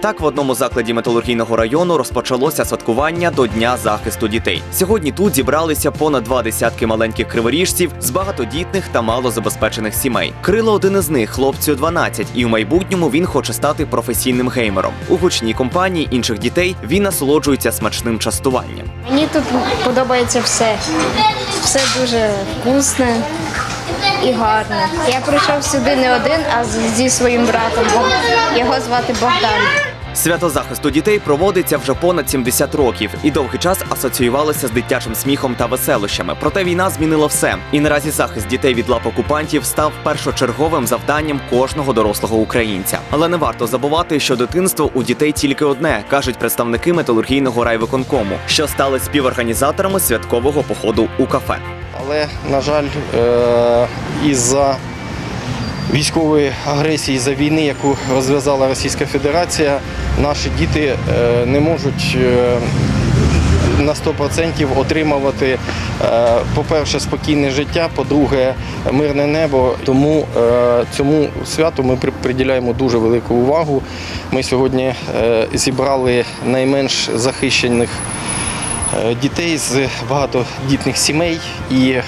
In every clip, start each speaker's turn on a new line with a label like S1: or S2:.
S1: Так, в одному закладі металургійного району розпочалося святкування до Дня захисту дітей. Сьогодні тут зібралися понад два десятки маленьких криворіжців з багатодітних та малозабезпечених сімей. Крило один із них, хлопцю 12, і в майбутньому він хоче стати професійним геймером. У гучній компанії інших дітей він насолоджується смачним частуванням.
S2: Мені тут подобається все. Все дуже вкусне і гарне. Я прийшов сюди не один, а зі своїм братом. Його звати Богдан.
S1: Свято захисту дітей проводиться вже понад 70 років і довгий час асоціювалося з дитячим сміхом та веселощами. Проте війна змінила все. І наразі захист дітей від лап окупантів став першочерговим завданням кожного дорослого українця. Але не варто забувати, що дитинство у дітей тільки одне, кажуть представники металургійного райвиконкому, що стали співорганізаторами святкового походу у кафе.
S3: Але, на жаль, е, із-за військової агресії за війни, яку розв'язала Російська Федерація, наші діти е, не можуть е, на 100% отримувати, е, по-перше, спокійне життя, по-друге, мирне небо. Тому цьому святу ми приділяємо дуже велику увагу. Ми сьогодні зібрали найменш захищених дітей з багатодітних сімей і е,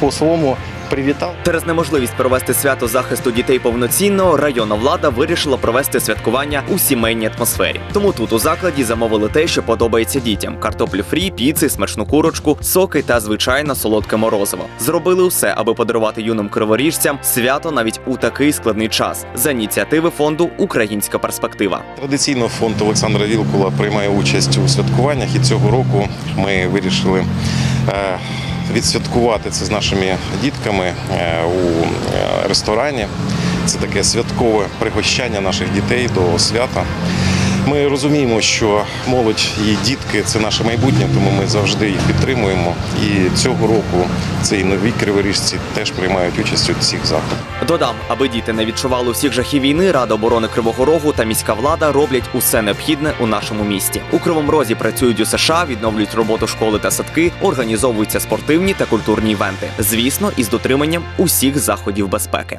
S3: по-своєму привітав.
S1: Через неможливість провести свято захисту дітей повноцінно, районна влада вирішила провести святкування у сімейній атмосфері. Тому тут у закладі замовили те, що подобається дітям: картоплю фрі, піци, смачну курочку, соки та звичайно солодке морозиво. Зробили усе, аби подарувати юним криворіжцям свято навіть у такий складний час за ініціативи фонду Українська перспектива.
S4: Традиційно фонд Олександра Вілкула приймає участь у святкуваннях, і цього року ми вирішили е, відсвяткувати це з нашими дітками е, у е, ресторані. Це таке святкове пригощання наших дітей до свята. Ми розуміємо, що молодь і дітки це наше майбутнє, тому ми завжди їх підтримуємо. І цього року ці нові криворіжці теж приймають участь у цих заходах.
S1: Додам, аби діти не відчували усіх жахів війни, Рада оборони Кривого Рогу та міська влада роблять усе необхідне у нашому місті. У Кривому Розі працюють у США, відновлюють роботу школи та садки, організовуються спортивні та культурні івенти. Звісно, із дотриманням усіх заходів безпеки.